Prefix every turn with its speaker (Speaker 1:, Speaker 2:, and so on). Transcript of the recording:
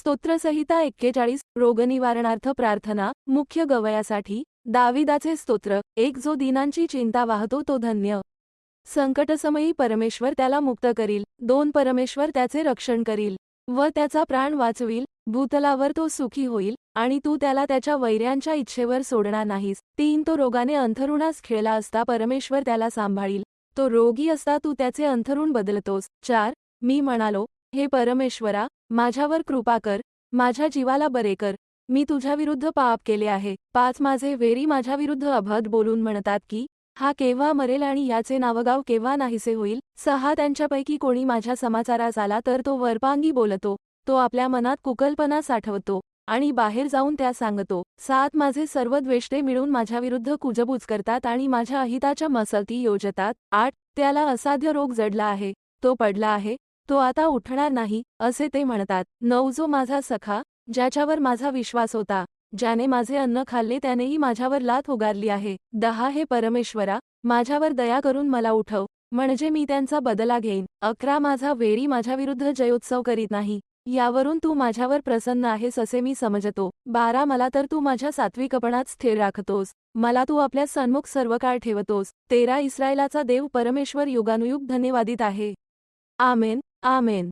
Speaker 1: स्तोत्रसहिता एक्केचाळीस रोगनिवारणार्थ प्रार्थना मुख्य गवयासाठी दाविदाचे स्तोत्र एक जो दिनांची चिंता वाहतो तो धन्य. संकटसमयी परमेश्वर त्याला मुक्त करील दोन परमेश्वर त्याचे रक्षण करील. व त्याचा प्राण वाचविल भूतलावर तो सुखी होईल आणि तू त्याला त्याच्या वैऱ्यांच्या इच्छेवर सोडणार नाहीस. तीन तो रोगाने अंथरुणास खेळला असता परमेश्वर त्याला सांभाळील. तो रोगी असता तू त्याचे अंथरुण बदलतोस. चार मी म्हणालो हे परमेश्वरा माझ्यावर कृपा कर माझ्या जीवाला बरे कर. मी तुझ्याविरुद्ध पाप केले आहे. पाच माझे वेरी माझ्याविरुद्ध अभद बोलून म्हणतात की हा केव्हा मरेल आणि याचे नावगाव केव्हा नाहीसे होईल? सहा त्यांच्यापैकी कोणी माझ्या समाचारास आला तर तो वरपांगी बोलतो तो आपल्या मनात कुकल्पना साठवतो आणि बाहेर जाऊन त्या सांगतो. सात माझे सर्व द्वेष्टे मिळून माझ्याविरुद्ध कुजबूज करतात आणि माझ्या अहिताच्या मसलती योजतात. आठ त्याला असाध्य रोग जडला आहे तो पडला आहे तो आता उठणार नाही असे ते म्हणतात. नऊ जो माझा सखा ज्याच्यावर माझा विश्वास होता ज्याने माझे अन्न खाल्ले त्यानेही माझ्यावर लाथ उगारली आहे. दहा हे परमेश्वरा माझ्यावर दया करून मला उठव म्हणजे मी त्यांचा बदला घेईन. अकरा माझा वेरी माझ्याविरुद्ध जयोत्सव करीत नाही यावरून तू माझ्यावर प्रसन्न आहेस असे मी समजतो. बारा मला तर तू माझ्या सात्विकपणात स्थिर राखतोस मला तू आपल्या सन्मुख सर्व काळ ठेवतोस. तेरा इस्रायलाचा देव परमेश्वर युगानुयुग धन्यवादित आहे. आमेन. आमेन